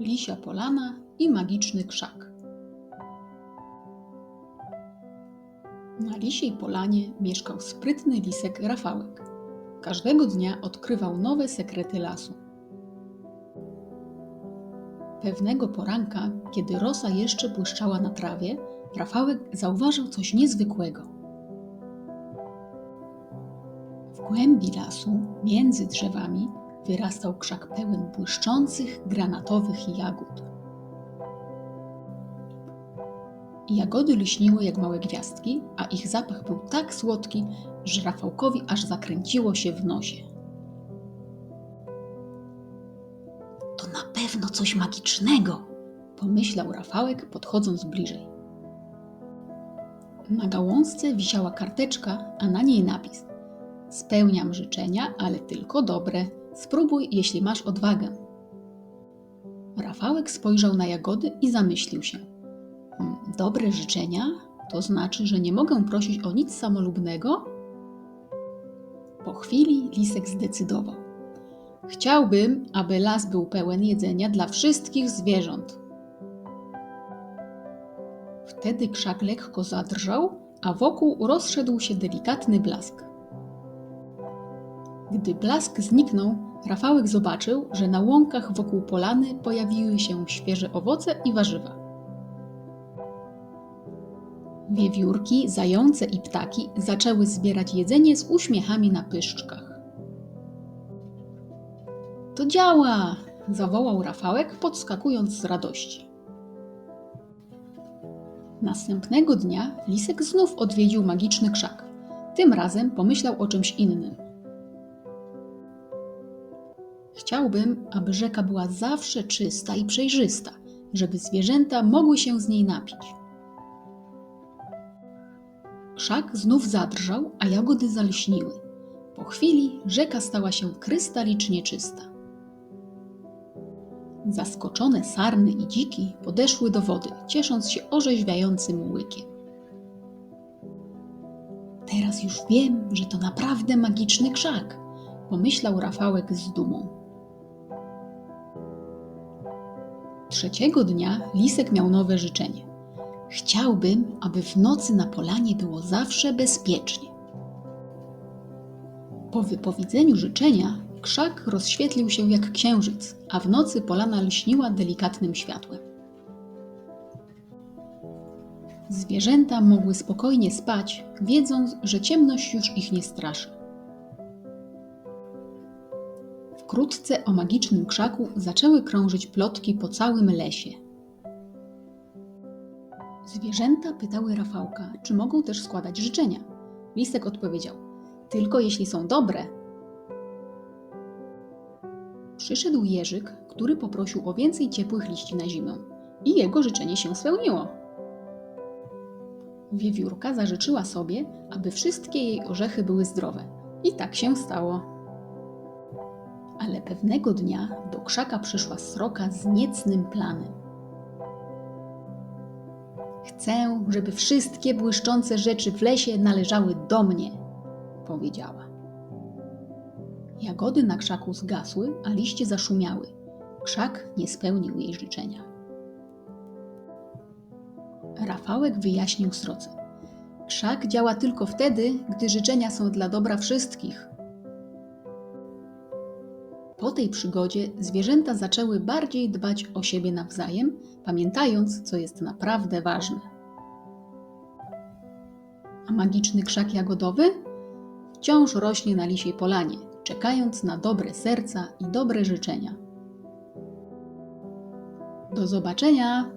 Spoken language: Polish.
Lisia Polana i magiczny krzak. Na lisiej polanie mieszkał sprytny lisek Rafałek. Każdego dnia odkrywał nowe sekrety lasu. Pewnego poranka, kiedy rosa jeszcze błyszczała na trawie, Rafałek zauważył coś niezwykłego. W głębi lasu, między drzewami, wyrastał krzak pełen błyszczących, granatowych jagód. Jagody lśniły jak małe gwiazdki, a ich zapach był tak słodki, że Rafałkowi aż zakręciło się w nosie. To na pewno coś magicznego, pomyślał Rafałek, podchodząc bliżej. Na gałązce wisiała karteczka, a na niej napis: Spełniam życzenia, ale tylko dobre. Spróbuj, jeśli masz odwagę. Rafałek spojrzał na jagody i zamyślił się. "Hmm, Dobre życzenia? To znaczy, że nie mogę prosić o nic samolubnego? Po chwili lisek zdecydował. Chciałbym, aby las był pełen jedzenia dla wszystkich zwierząt. Wtedy krzak lekko zadrżał, a wokół rozszedł się delikatny blask. Gdy blask zniknął, Rafałek zobaczył, że na łąkach wokół polany pojawiły się świeże owoce i warzywa. Wiewiórki, zające i ptaki zaczęły zbierać jedzenie z uśmiechami na pyszczkach. To działa! zawołał Rafałek, podskakując z radości. Następnego dnia lisek znów odwiedził magiczny krzak. Tym razem pomyślał o czymś innym. Chciałbym, aby rzeka była zawsze czysta i przejrzysta, żeby zwierzęta mogły się z niej napić. Krzak znów zadrżał, a jagody zalśniły. Po chwili rzeka stała się krystalicznie czysta. Zaskoczone sarny i dziki podeszły do wody, ciesząc się orzeźwiającym łykiem. Teraz już wiem, że to naprawdę magiczny krzak, pomyślał Rafałek z dumą. Trzeciego dnia Lisek miał nowe życzenie. Chciałbym, aby w nocy na polanie było zawsze bezpiecznie. Po wypowiedzeniu życzenia krzak rozświetlił się jak księżyc, a w nocy polana lśniła delikatnym światłem. Zwierzęta mogły spokojnie spać, wiedząc, że ciemność już ich nie straszy. Wkrótce o magicznym krzaku zaczęły krążyć plotki po całym lesie. Zwierzęta pytały Rafałka, czy mogą też składać życzenia. Lisek odpowiedział: Tylko jeśli są dobre. Przyszedł Jerzyk, który poprosił o więcej ciepłych liści na zimę, i jego życzenie się spełniło. Wiewiórka zażyczyła sobie, aby wszystkie jej orzechy były zdrowe. I tak się stało. Ale pewnego dnia do krzaka przyszła sroka z niecnym planem. Chcę, żeby wszystkie błyszczące rzeczy w lesie należały do mnie, powiedziała. Jagody na krzaku zgasły, a liście zaszumiały. Krzak nie spełnił jej życzenia. Rafałek wyjaśnił sroce. Krzak działa tylko wtedy, gdy życzenia są dla dobra wszystkich. Po tej przygodzie zwierzęta zaczęły bardziej dbać o siebie nawzajem, pamiętając, co jest naprawdę ważne. A magiczny krzak jagodowy wciąż rośnie na lisiej polanie, czekając na dobre serca i dobre życzenia. Do zobaczenia!